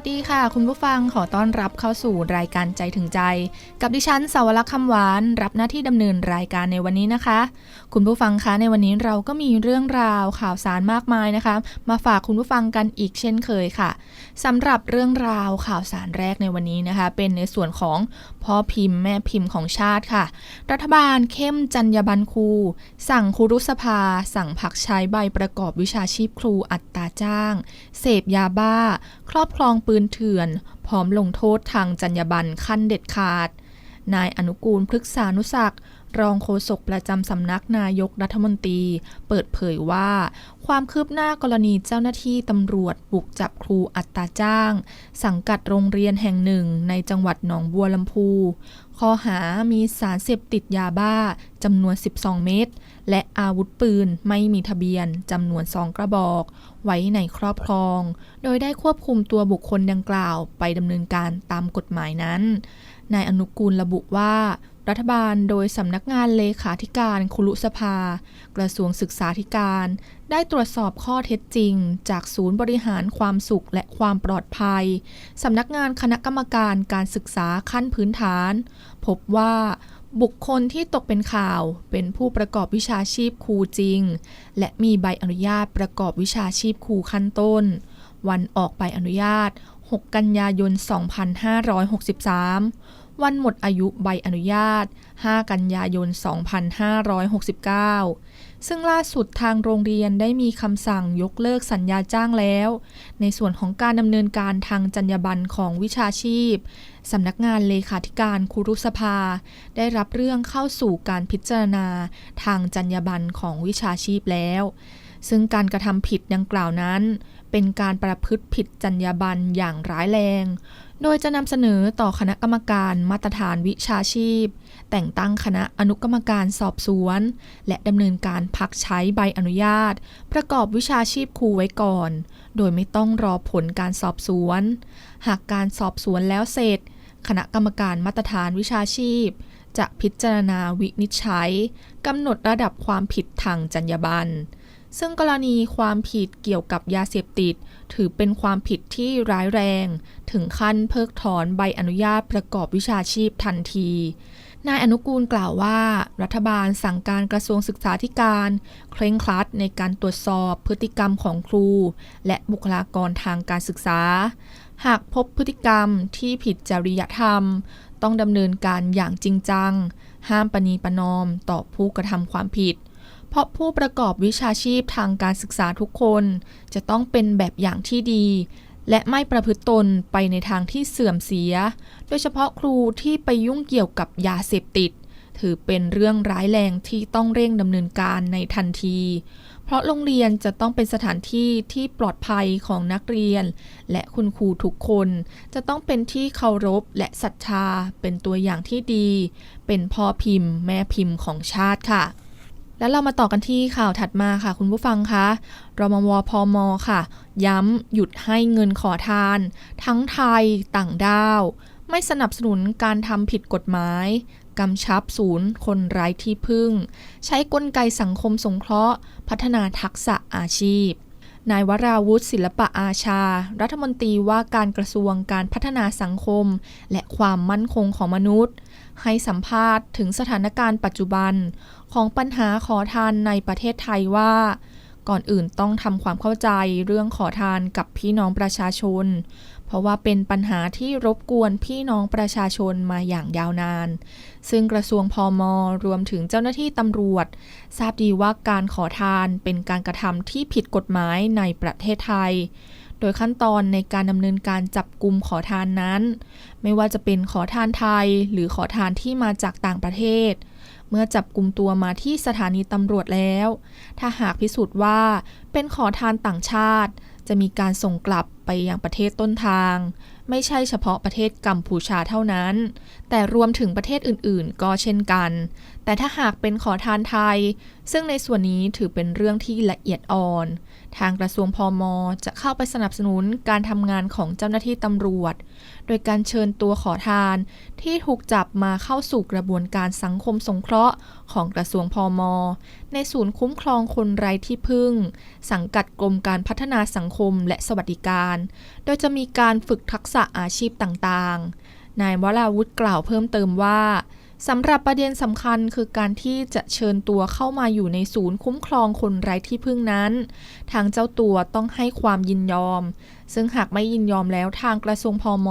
วัสดีค่ะ คุณผู้ฟังขอต้อนรับเข้าสู่รายการใจถึงใจ กับดิฉันสาวรักษ์คำหวาน รับหน้าที่ดำเนินรายการในวันนี้นะคะ คุณผู้ฟังคะในวันนี้เราก็มีเรื่องราวข่าวสารมากมายนะคะ มาฝากคุณผู้ฟังกันอีกเช่นเคยค่ะสำหรับเรื่องราวข่าวสารแรกในวันนี้นะคะ เป็นในส่วนของพ่อพิมพ์แม่พิมพ์ของชาติค่ะ รัฐบาลเข้มจรรยาบรรณครู สั่งครูรุษภา สั่งผักใช้ใบประกอบวิชาชีพครูอัตราจ้าง เสพยาบ้า ครอบครองปืนเถื่อน พร้อมลงโทษทางจรรยาบรรณขั้นเด็ดขาด นายอนุกูลพฤกษานุศักดิ์ รองโฆษกประจำสำนักนายกรัฐมนตรี เปิดเผยว่า ความคืบหน้ากรณีเจ้าหน้าที่ตำรวจบุกจับครูอัตราจ้าง สังกัดโรงเรียนแห่งหนึ่งในจังหวัดหนองบัวลำพูข้อหามีสารเสพติดยาบ้าจำนวน 12 เม็ดและอาวุธปืนไม่มีทะเบียนจำนวน2กระบอก ไว้ในครอบครอง โดยได้ควบคุมตัวบุคคลดังกล่าวไปดำเนินการตามกฎหมายนั้น นายอนุกูลระบุว่า รัฐบาลโดยสำนักงานเลขาธิการคุลุสภา กระทรวงศึกษาธิการ ได้ตรวจสอบข้อเท็จจริง จากศูนย์บริหารความสุขและความปลอดภัยสำนักงานคณะกรรมการการศึกษาขั้นพื้นฐาน พบว่าบุคคลที่ตกเป็นข่าวเป็นผู้ประกอบวิชาชีพครูจริง และมีใบอนุญาตประกอบวิชาชีพครูขั้นต้น วันออกใบอนุญาต 6 กันยายน 2563 วันหมดอายุใบอนุญาต 5 กันยายน 2569 ซึ่งล่าสุดทางโรงเรียนได้มีคำสั่งยกเลิกสัญญาจ้างแล้ว ในส่วนของการดำเนินการทางจรรยาบรรณของวิชาชีพ สำนักงานเลขาธิการครูรุสภา ได้รับเรื่องเข้าสู่การพิจารณาทางจรรยาบรรณของวิชาชีพแล้ว ซึ่งการกระทำผิดดังกล่าวนั้น เป็นการประพฤติผิดจรรยาบรรณอย่างร้ายแรง โดยจะนำเสนอต่อคณะกรรมการมาตรฐานวิชาชีพ แต่งตั้งคณะอนุกรรมการสอบสวน และดำเนินการพักใช้ใบอนุญาต ประกอบวิชาชีพครูไว้ก่อน โดยไม่ต้องรอผลการสอบสวน หากการสอบสวนแล้วเสร็จ คณะกรรมการมาตรฐานวิชาชีพ จะพิจารณาวินิจฉัยกำหนดระดับความผิดทางจรรยาบรรณ ซึ่งกรณีความผิดเกี่ยวกับยาเสพติด ถือเป็นความผิดที่ร้ายแรง ถึงขั้นเพิกถอนใบอนุญาตประกอบวิชาชีพทันทีนายอนุกูลกล่าวว่า รัฐบาลสั่งการกระทรวงศึกษาธิการ เคร่งครัดในการตรวจสอบพฤติกรรมของครู และบุคลากรทางการศึกษา หากพบพฤติกรรมที่ผิดจริยธรรม ต้องดำเนินการอย่างจริงจัง ห้ามปณีประนอมต่อผู้กระทำความผิด เพราะผู้ประกอบวิชาชีพทางการศึกษาทุกคน จะต้องเป็นแบบอย่างที่ดี และไม่ประพฤติตนไปในทางที่เสื่อมเสีย โดยเฉพาะครูที่ไปยุ่งเกี่ยวกับยาเสพติด ถือเป็นเรื่องร้ายแรงที่ต้องเร่งดำเนินการในทันที เพราะโรงเรียนจะต้องเป็นสถานที่ที่ปลอดภัยของนักเรียน และคุณครูทุกคน จะต้องเป็นที่เคารพและศรัทธาเป็นตัวอย่างที่ดี เป็นพ่อพิมพ์ แม่พิมพ์ของชาติค่ะ แล้วเรามาต่อกันที่ข่าวถัดมาค่ะ คุณผู้ฟังคะรมวพมค่ะ ย้ำหยุดให้เงินขอทาน ทั้งไทยต่างด้าว ไม่สนับสนุนการทำผิดกฎหมาย กำชับศูนย์คนไร้ที่พึ่ง ใช้กลไกสังคมสงเคราะห์ พัฒนาทักษะอาชีพ นายวราวุฒิศิลปะอาชา รัฐมนตรีว่าการกระทรวงการพัฒนาสังคม และความมั่นคงของมนุษย์ ให้สัมภาษณ์ถึงสถานการณ์ปัจจุบัน ของปัญหาขอทานในประเทศไทยว่า ก่อนอื่นต้องทำความเข้าใจเรื่องขอทานกับพี่น้องประชาชน เพราะว่าเป็นปัญหาที่รบกวนพี่น้องประชาชนมาอย่างยาวนาน ซึ่งกระทรวงพอมรวมถึงเจ้าหน้าที่ตำรวจ ทราบดีว่าการขอทานเป็นการกระทำที่ผิดกฎหมายในประเทศไทย โดยขั้นตอนในการดำเนินการจับกลุ่มขอทานนั้น ไม่ว่าจะเป็นขอทานไทย หรือขอทานที่มาจากต่างประเทศเมื่อจับกลุ่มตัวมาที่สถานีตำรวจแล้ว ถ้าหากพิสูจน์ว่าเป็นขอทานต่างชาติ จะมีการส่งกลับไปยังประเทศต้นทาง ไม่ใช่เฉพาะประเทศกัมพูชาเท่านั้น แต่รวมถึงประเทศอื่นๆ ก็เช่นกัน แต่ถ้าหากเป็นขอทานไทย ซึ่งในส่วนนี้ถือเป็นเรื่องที่ละเอียดอ่อนทางกระทรวงพอมจะเข้าไปสนับสนุนการทำงานของเจ้าหน้าที่ตำรวจ โดยการเชิญตัวขอทานที่ถูกจับมาเข้าสู่กระบวนการสังคมสงเคราะห์ของกระทรวงพอมในศูนย์คุ้มครองคนไร้ที่พึ่ง สังกัดกรมการพัฒนาสังคมและสวัสดิการ โดยจะมีการฝึกทักษะอาชีพต่างๆ นายวราวุธกล่าวเพิ่มเติมว่า สำหรับประเด็นสำคัญคือการที่จะเชิญตัวเข้ามาอยู่ในศูนย์คุ้มครองคนไร้ที่พึ่งนั้น ทางเจ้าตัวต้องให้ความยินยอม ซึ่งหากไม่ยินยอมแล้วทางกระทรวงพอม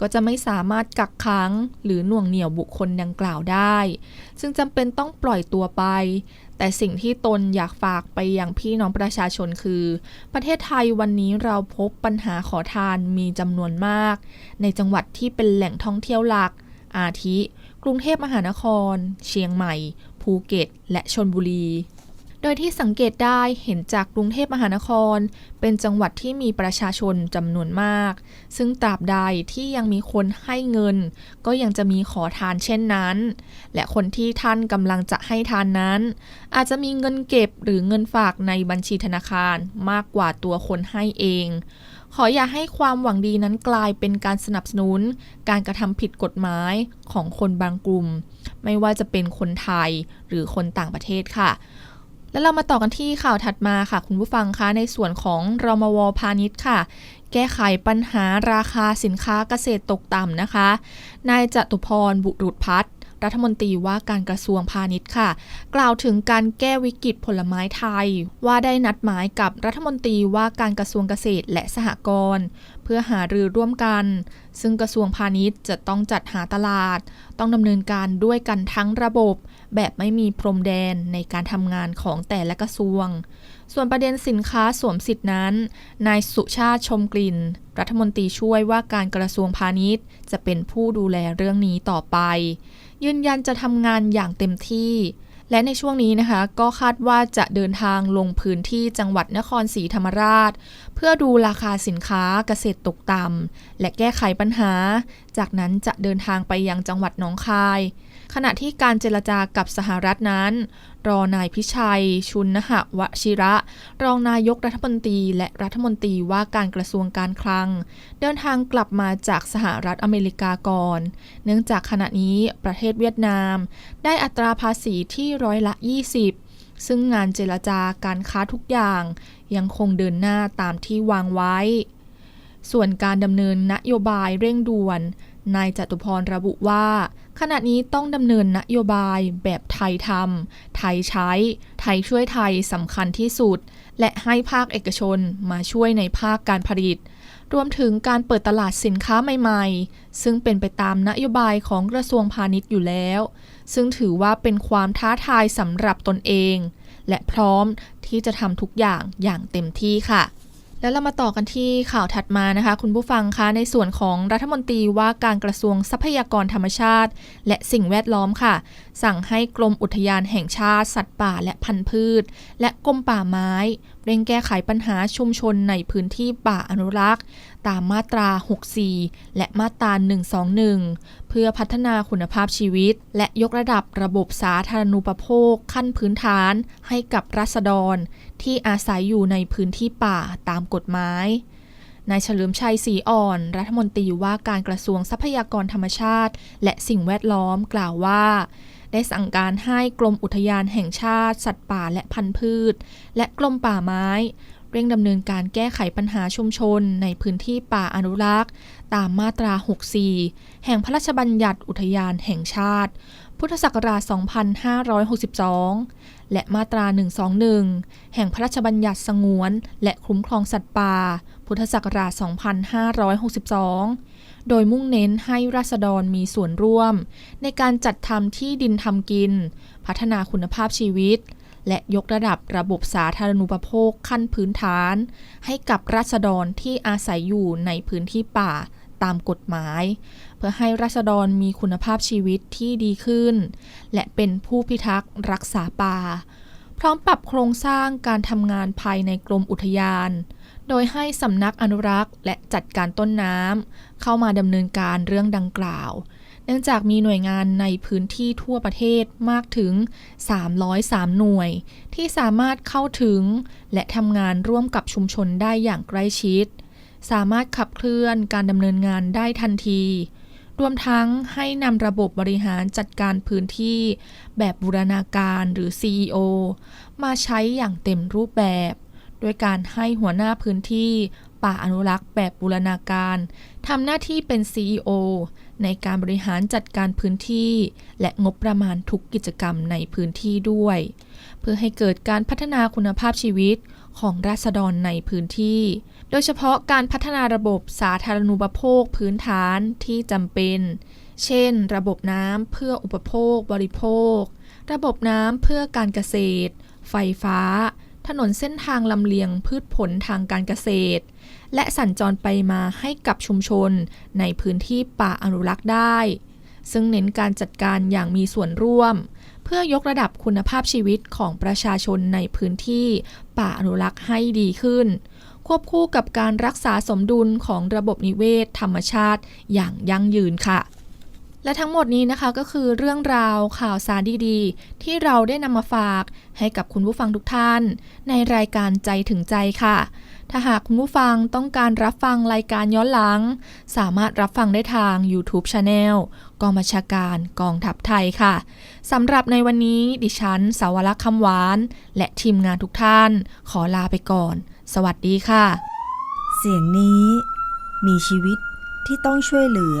ก็จะไม่สามารถกักขังหรือหน่วงเหนี่ยวบุคคลดังกล่าวได้ ซึ่งจำเป็นต้องปล่อยตัวไป แต่สิ่งที่ตนอยากฝากไปยังพี่น้องประชาชนคือ ประเทศไทยวันนี้เราพบปัญหาขอทานมีจำนวนมาก ในจังหวัดที่เป็นแหล่งท่องเที่ยวหลัก อาทิ กรุงเทพมหานคร เชียงใหม่ ภูเก็ต และชนบุรี โดยที่สังเกตได้เห็นจากกรุงเทพมหานคร เป็นจังหวัดที่มีประชาชนจำนวนมาก ซึ่งตราบใดที่ยังมีคนให้เงิน ก็ยังจะมีขอทานเช่นนั้น และคนที่ท่านกำลังจะให้ทานนั้น อาจจะมีเงินเก็บหรือเงินฝากในบัญชีธนาคารมากกว่าตัวคนให้เอง ขออย่าให้ความหวังดีนั้นกลายเป็นการสนับสนุน การกระทำผิดกฎหมายของคนบางกลุ่ม ไม่ว่าจะเป็นคนไทยหรือคนต่างประเทศค่ะ แล้วเรามาต่อกันที่ข่าวถัดมาค่ะ คุณผู้ฟังคะในส่วนของรมวพาณิชย์ค่ะ แก้ไขปัญหาราคาสินค้าเกษตรตกต่ำนะคะ นายจตุพรบุรุษพัฒน์ รัฐมนตรีว่าการกระทรวงพาณิชย์ค่ะ กล่าวถึงการแก้วิกฤตผลไม้ไทย ว่าได้นัดหมายกับรัฐมนตรีว่าการกระทรวงเกษตรและสหกรณ์เพื่อหารือร่วมกัน ซึ่งกระทรวงพาณิชย์จะต้องจัดหาตลาด ต้องดำเนินการด้วยกันทั้งระบบ แบบไม่มีพรมแดนในการทำงานของแต่ละกระทรวง ส่วนประเด็นสินค้าสวมสิทธินั้น นายสุชาติชมกลิ่น รัฐมนตรีช่วยว่าการกระทรวงพาณิชย์ จะเป็นผู้ดูแลเรื่องนี้ต่อไป ยืนยันจะทำงานอย่างเต็มที่ และในช่วงนี้นะคะ ก็คาดว่าจะเดินทางลงพื้นที่จังหวัดนครศรีธรรมราช เพื่อดูราคาสินค้าเกษตรตกต่ำและแก้ไขปัญหา จากนั้นจะเดินทางไปยังจังหวัดหนองคาย ขณะที่การเจรจากับสหรัฐนั้น รอนายพิชัย ชุนนหวชิระ รองนายกรัฐมนตรี และรัฐมนตรีว่าการกระทรวงการคลัง เดินทางกลับมาจากสหรัฐอเมริกาก่อน เนื่องจากขณะนี้ประเทศเวียดนาม ได้อัตราภาษีที่ร้อยละ 20 ซึ่งงานเจรจาการค้าทุกอย่าง ยังคงเดินหน้าตามที่วางไว้ ส่วนการดำเนินนโยบายเร่งด่วนนายจตุพรระบุว่า ขณะนี้ต้องดำเนินนโยบายแบบไทยทำไทยใช้ ไทยช่วยไทยสำคัญที่สุด และให้ภาคเอกชนมาช่วยในภาคการผลิต รวมถึงการเปิดตลาดสินค้าใหม่ๆ ซึ่งเป็นไปตามนโยบายของกระทรวงพาณิชย์อยู่แล้ว ซึ่งถือว่าเป็นความท้าทายสำหรับตนเอง และพร้อมที่จะทำทุกอย่างอย่างเต็มที่ค่ะ แล้วเรามาต่อกันที่ข่าวถัดมานะคะ คุณผู้ฟังคะในส่วนของรัฐมนตรีว่าการกระทรวงทรัพยากรธรรมชาติ และสิ่งแวดล้อมค่ะ สั่งให้กรมอุทยานแห่งชาติสัตว์ป่าและพันธุ์พืช และกรมป่าไม้ เร่งแก้ไขปัญหาชุมชนในพื้นที่ป่าอนุรักษ์ ตามมาตรา 64 และมาตรา 121 พื่อพัฒนาคุณภาพชีวิต และยกระดับระบบสาธารณูปโภคขั้นพื้นฐานให้กับรัษฎร ที่อาศัยอยู่ในพื้นที่ป่าตามกฎหมายนายเฉลิมชัยศรีอ่อน รัฐมนตรีว่าการกระทรวงทรัพยากรธรรมชาติ และสิ่งแวดล้อมกล่าวว่า ได้สั่งการให้กรมอุทยานแห่งชาติ สัตว์ป่าและพันธุ์พืช และกรมป่าไม้ เร่งดำเนินการแก้ไขปัญหาชุมชน ในพื้นที่ป่าอนุรักษ์ ตามมาตรา 64 แห่งพระราชบัญญัติอุทยานแห่งชาติ พุทธศักราช 2562 และมาตรา 121 แห่งพระราชบัญญัติสงวน และคุ้มครองสัตว์ป่า พุทธศักราช 2562โดยมุ่งเน้นให้ราษฎรมีส่วนร่วม ในการจัดทำที่ดินทำกิน พัฒนาคุณภาพชีวิต และยกระดับระบบสาธารณูปโภคขั้นพื้นฐาน ให้กับราษฎรที่อาศัยอยู่ในพื้นที่ป่าตามกฎหมาย เพื่อให้ราษฎรมีคุณภาพชีวิตที่ดีขึ้น และเป็นผู้พิทักษ์รักษาป่า พร้อมปรับโครงสร้างการทำงานภายในกรมอุทยาน โดยให้สำนักอนุรักษ์และจัดการต้นน้ำเข้ามาดำเนินการเรื่องดังกล่าว เนื่องจากมีหน่วยงานในพื้นที่ทั่วประเทศมากถึง 303 หน่วย ที่สามารถเข้าถึง และทำงานร่วมกับชุมชนได้อย่างใกล้ชิด สามารถขับเคลื่อนการดำเนินงานได้ทันที รวมทั้งให้นำระบบบริหารจัดการพื้นที่ แบบบูรณาการหรือ CEO มาใช้อย่างเต็มรูปแบบโดยการให้หัวหน้าพื้นที่ป่าอนุรักษ์แบบบูรณาการทำหน้าที่เป็น CEO ในการบริหารจัดการพื้นที่ และงบประมาณทุกกิจกรรมในพื้นที่ด้วย เพื่อให้เกิดการพัฒนาคุณภาพชีวิตของราษฎรในพื้นที่ โดยเฉพาะการพัฒนาระบบสาธารณูปโภคพื้นฐานที่จำเป็น เช่น ระบบน้ำเพื่ออุปโภคบริโภค ระบบน้ำเพื่อการเกษตร ไฟฟ้า ถนนเส้นทางลำเลียงพืชผลทางการเกษตร และสัญจรไปมาให้กับชุมชน ในพื้นที่ป่าอนุรักษ์ได้ ซึ่งเน้นการจัดการอย่างมีส่วนร่วม เพื่อยกระดับคุณภาพชีวิตของประชาชนในพื้นที่ป่าอนุรักษ์ให้ดีขึ้น ควบคู่กับการรักษาสมดุลของระบบนิเวศธรรมชาติอย่างยั่งยืนค่ะ และทั้งหมดนี้นะคะก็คือเรื่องราวข่าวสารดีๆ ที่เราได้นำมาฝากให้กับคุณผู้ฟังทุกท่าน ในรายการใจถึงใจค่ะ ถ้าหากคุณผู้ฟังต้องการรับฟังรายการย้อนหลัง สามารถรับฟังได้ทาง YouTube Channel กองบัญชาการกองทัพไทยค่ะสำหรับในวันนี้ดิฉันสาวรักษ์คำหวาน และทีมงานทุกท่าน ขอลาไปก่อน สวัสดีค่ะ เสียงนี้มีชีวิตที่ต้องช่วยเหลือ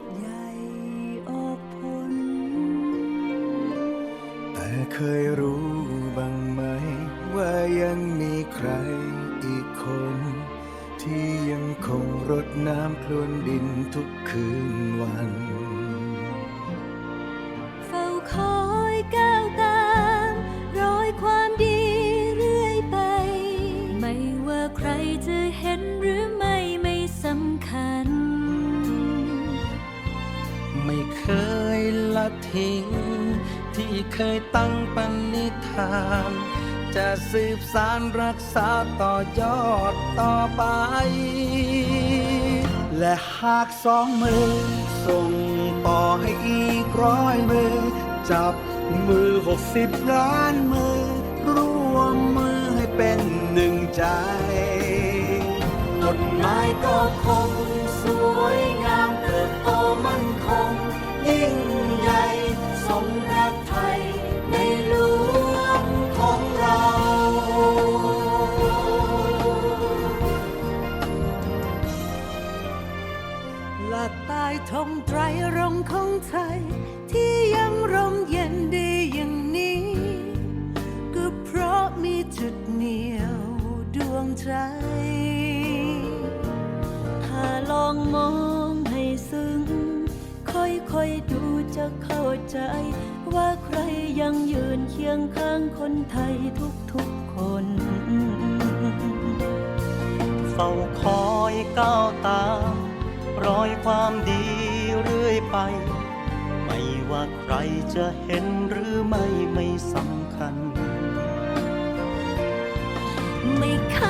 บใหญ่ออกผล แต่เคยรู้บ้างไหม ว่ายังมีใครอีกคน ที่ยังคงรดน้ำพรวนดินทุกคืนวัน ทิ้ง ที่เคยตั้งปณิธาน จะสืบสารรักษาต่อยอดต่อไป และหากสองมือ ส่งต่อให้อีกร้อยมือ จับมือหกสิบล้านมือ ร่วมมือให้เป็นหนึ่งใจกฎหมายก็คง สวยงามเติบโตมั่นคงยิ่ง ของไทย ที่ยังร่มเย็นดีอย่างนี้ ก็เพราะมีจุดเหนียวดวงใจถ้าลองมองให้ซึ้ง ค่อยๆดูจะเข้าใจ ว่าใครยังยืนเคียงข้างคนไทยทุกๆคนเฝ้าคอยก้าวตาม รอยความดี ไป ไม่ว่าใครจะเห็นหรือไม่ไม่สำคัญ ไม่ค้า